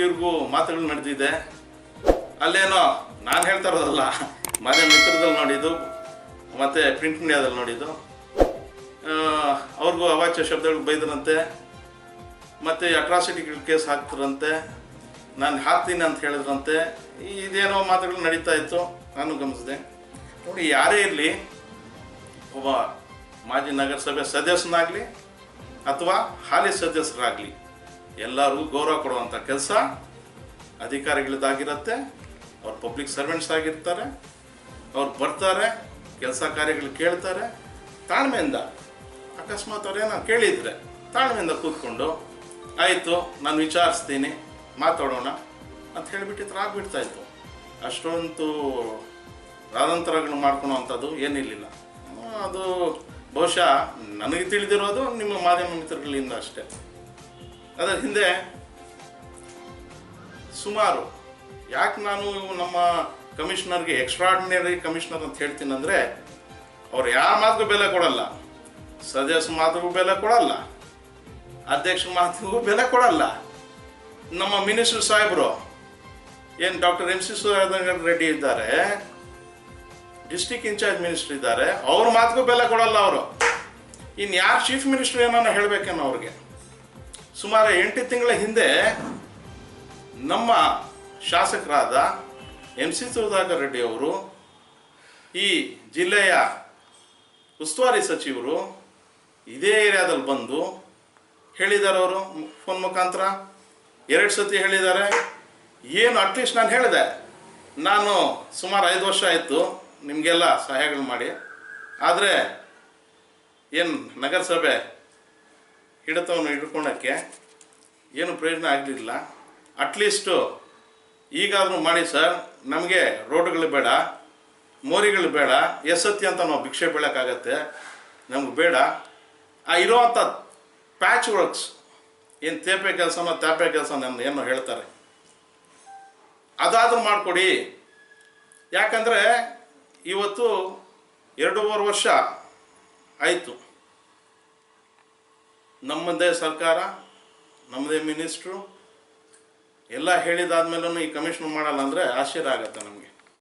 ಇವ್ರಿಗೂ ಮಾತುಗಳು ನಡೆದಿದೆ. ಅಲ್ಲೇನೋ ನಾನು ಹೇಳ್ತಾ ಇರೋದಲ್ಲ, ಮನೆ ಮಿತ್ರದಲ್ಲಿ ನೋಡಿದ್ದು, ಮತ್ತು ಪ್ರಿಂಟ್ ಮೀಡಿಯಾದಲ್ಲಿ ನೋಡಿದ್ದು. ಅವ್ರಿಗೂ ಅವಾಚ್ಯ ಶಬ್ದಗಳು ಬೈದ್ರಂತೆ, ಮತ್ತು ಅಟ್ರಾಸಿಟಿಗಳು ಕೇಸ್ ಹಾಕ್ತಿರಂತೆ, ನಾನು ಹಾಕ್ತೀನಿ ಅಂತ ಹೇಳಿದ್ರಂತೆ ಇದೇನೋ ಮಾತುಗಳು ನಡೀತಾ ಇತ್ತು, ನಾನು ಗಮನಿಸಿದೆ. ನೋಡಿ, ಯಾರೇ ಇರಲಿ, ಒಬ್ಬ ಮಾಜಿ ನಗರಸಭೆ ಸದಸ್ಯನಾಗಲಿ, ಅಥವಾ ಹಾಲಿ ಸದಸ್ಯರಾಗಲಿ ಎಲ್ಲರಿಗೂ ಗೌರವ ಕೊಡುವಂಥ ಕೆಲಸ ಅಧಿಕಾರಿಗಳದ್ದಾಗಿರುತ್ತೆ, ಅವ್ರು ಪಬ್ಲಿಕ್ ಸರ್ವೆಂಟ್ಸ್ ಆಗಿರ್ತಾರೆ, ಅವ್ರು ಬರ್ತಾರೆ, ಕೆಲಸ ಕಾರ್ಯಗಳು ಕೇಳ್ತಾರೆ. ತಾಳ್ಮೆಯಿಂದ, ಅಕಸ್ಮಾತ್ ಅವ್ರೇನೋ ಕೇಳಿದರೆ ತಾಳ್ಮೆಯಿಂದ ಕೂತ್ಕೊಂಡು, ಆಯಿತು, ನಾನು ವಿಚಾರಿಸ್ತೀನಿ, ಮಾತಾಡೋಣ ಅಂತ ಹೇಳಿಬಿಟ್ಟಿದ್ರೆ ಆಗ್ಬಿಡ್ತಾ ಇತ್ತು. ಅಷ್ಟೊಂದು ರಾಧಾಂತರಗಳು ಮಾಡ್ಕೊಳೋ ಅಂಥದ್ದು ಏನಿರಲಿಲ್ಲ ಅದು ಬಹುಶಃ ನನಗೆ ತಿಳಿದಿರೋದು ನಿಮ್ಮ ಮಾಧ್ಯಮ ಮಿತ್ರಗಳಿಂದ ಅಷ್ಟೇ. ಅದರ ಹಿಂದೆ ಸುಮಾರು, ಯಾಕೆ ನಾನು ನಮ್ಮ ಕಮಿಷನರ್ಗೆ ಎಕ್ಸ್ಟ್ರಾರ್ಡಿನರಿ ಕಮಿಷನರ್ ಅಂತ ಹೇಳ್ತೀನಿ ಅಂದರೆ, ಅವ್ರು ಯಾರ ಮಾತಿಗೂ ಬೆಲೆ ಕೊಡಲ್ಲ. ಸದಸ್ಯ ಮಾತಿಗೂ ಬೆಲೆ ಕೊಡಲ್ಲ. ಅಧ್ಯಕ್ಷ ಮಾತಿಗೂ ಬೆಲೆ ಕೊಡಲ್ಲ. ನಮ್ಮ ಮಿನಿಸ್ಟರ್ ಸಾಹೇಬರು, ಏನು doctor M C Sudhakar Reddy ಇದ್ದಾರೆ ಡಿಸ್ಟಿಕ್ ಇನ್ಚಾರ್ಜ್ ಮಿನಿಸ್ಟರ್ ಇದ್ದಾರೆ, ಅವ್ರ ಮಾತಿಗೂ ಬೆಲೆ ಕೊಡಲ್ಲ ಅವರು. ಇನ್ನು ಯಾರು ಚೀಫ್ ಮಿನಿಸ್ಟರ್ ಏನೋ ಹೇಳಬೇಕೇನೋ ಅವ್ರಿಗೆ. ಸುಮಾರು ಎಂಟು ತಿಂಗಳ ಹಿಂದೆ ನಮ್ಮ ಶಾಸಕರಾದ ಎಂ ಸಿ ಸುಧಾಕರ್ ರೆಡ್ಡಿ ಅವರು, ಈ ಜಿಲ್ಲೆಯ ಉಸ್ತುವಾರಿ ಸಚಿವರು ಇದೇ ಏರಿಯಾದಲ್ಲಿ ಬಂದು ಹೇಳಿದ್ದಾರೆ ಅವರು ಫೋನ್ ಮುಖಾಂತರ. ಎರಡು ಸತಿ ಹೇಳಿದ್ದಾರೆ. ಏನು ಅಟ್ಲೀಸ್ಟ್ ನಾನು ಹೇಳಿದೆ. ನಾನು ಸುಮಾರು ಐದು ವರ್ಷ ಆಯಿತು ನಿಮಗೆಲ್ಲ ಸಹಾಯಗಳು ಮಾಡಿ. ಆದರೆ ಏನು ನಗರಸಭೆ ಹಿಡಿತವನ್ನು ಹಿಡ್ಕೊಳಕ್ಕೆ ಏನು ಪ್ರಯೋಜನ ಆಗಲಿಲ್ಲ. ಅಟ್ಲೀಸ್ಟು ಈಗಾದರೂ ಮಾಡಿ ಸರ್, ನಮಗೆ ರೋಡ್ಗಳು ಬೇಡ, ಮೋರಿಗಳು ಬೇಡ, ಎಸತ್ತಿ ಅಂತ ನಾವು ಭಿಕ್ಷೆ ಬೀಳೋಕ್ಕಾಗತ್ತೆ. ನಮ್ಗೆ ಬೇಡ. ಆ ಇರೋವಂಥ ಪ್ಯಾಚ್ ವರ್ಕ್ಸ್ ಏನು ತೇಪೆ ಕೆಲಸನೋ ತೇಪೆ ಕೆಲಸ ನನ್ನ ಏನೋ ಹೇಳ್ತಾರೆ. ಅದಾದರೂ ಮಾಡಿಕೊಡಿ. ಯಾಕಂದರೆ ಇವತ್ತು ಎರಡೂವರೆ ವರ್ಷ ಆಯಿತು. ನಮ್ಮದೇ ಸರ್ಕಾರ ನಮ್ಮದೇ ಮಿನಿಸ್ಟ್ರು ಎಲ್ಲ ಹೇಳಿದಾದ್ಮೇಲೂ ಈ ಕಮಿಷನ್ ಮಾಡಲ್ಲ ಅಂದರೆ ಆಶ್ಚರ್ಯ ಆಗುತ್ತೆ ನಮಗೆ.